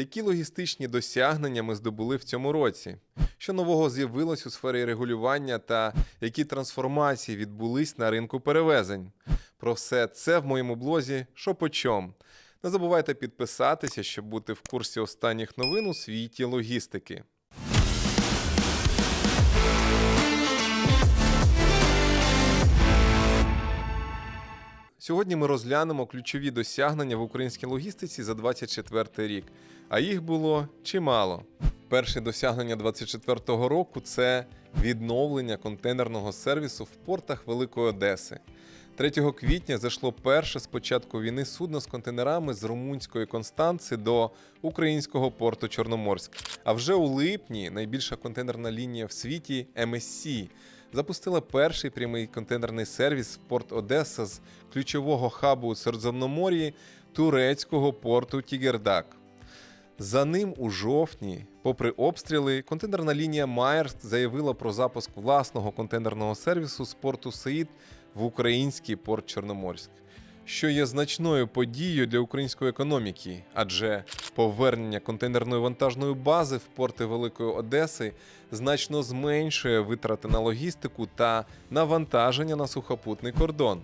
Які логістичні досягнення ми здобули в цьому році? Що нового з'явилось у сфері регулювання та які трансформації відбулись на ринку перевезень? Про все це в моєму блозі «Що по чом?». Не забувайте підписатися, щоб бути в курсі останніх новин у світі логістики. Сьогодні ми розглянемо ключові досягнення в українській логістиці за 2024 рік, а їх було чимало. Перше досягнення 2024 року це відновлення контейнерного сервісу в портах Великої Одеси. 3 квітня зайшло перше з початку війни судно з контейнерами з румунської Констанци до українського порту Чорноморськ. А вже у липні найбільша контейнерна лінія в світі MSC запустила перший прямий контейнерний сервіс в порт Одеса з ключового хабу у Середземномор'ї турецького порту Тігердак. За ним у жовтні, попри обстріли, контейнерна лінія Майерс заявила про запуск власного контейнерного сервісу з порту Саїд в український порт Чорноморськ, що є значною подією для української економіки, адже повернення контейнерної вантажної бази в порти Великої Одеси значно зменшує витрати на логістику та навантаження на сухопутний кордон.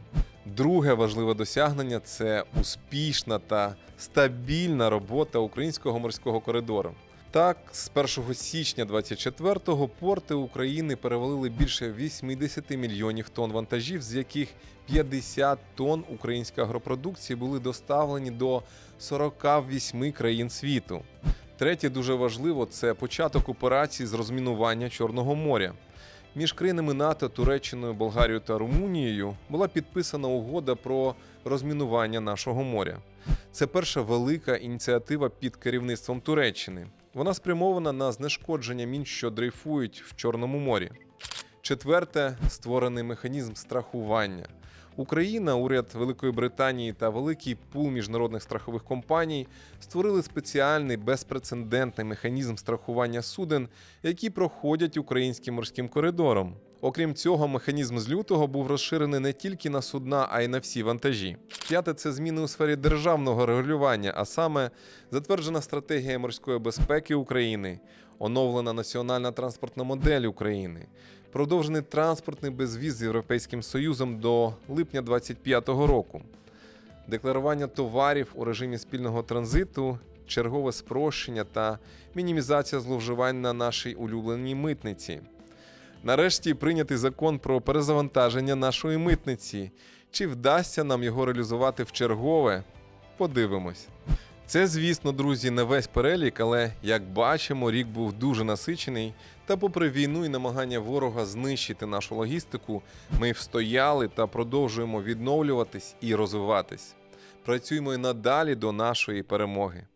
Друге важливе досягнення це успішна та стабільна робота українського морського коридору. Так, з 1 січня 24-го порти України перевалили більше 80 мільйонів тонн вантажів, з яких 50 тонн української агропродукції були доставлені до 48 країн світу. Третє дуже важливо це початок операції з розмінування Чорного моря. Між країнами НАТО, Туреччиною, Болгарією та Румунією була підписана угода про розмінування нашого моря. Це перша велика ініціатива під керівництвом Туреччини. Вона спрямована на знешкодження мін, що дрейфують в Чорному морі. Четверте створений механізм страхування. Україна, уряд Великої Британії та великий пул міжнародних страхових компаній створили спеціальний безпрецедентний механізм страхування суден, які проходять українським морським коридором. Окрім цього, механізм з лютого був розширений не тільки на судна, а й на всі вантажі. П'яте це зміни у сфері державного регулювання, а саме затверджена стратегія морської безпеки України, оновлена національна транспортна модель України, продовжений транспортний безвіз з Європейським Союзом до липня 2025 року, декларування товарів у режимі спільного транзиту, чергове спрощення та мінімізація зловживань на нашій улюбленій митниці. Нарешті прийнятий закон про перезавантаження нашої митниці. Чи вдасться нам його реалізувати в чергове? Подивимось. Це, звісно, друзі, не весь перелік, але як бачимо, рік був дуже насичений. Та, попри війну і намагання ворога знищити нашу логістику, ми встояли та продовжуємо відновлюватись і розвиватись. Працюємо і надалі до нашої перемоги.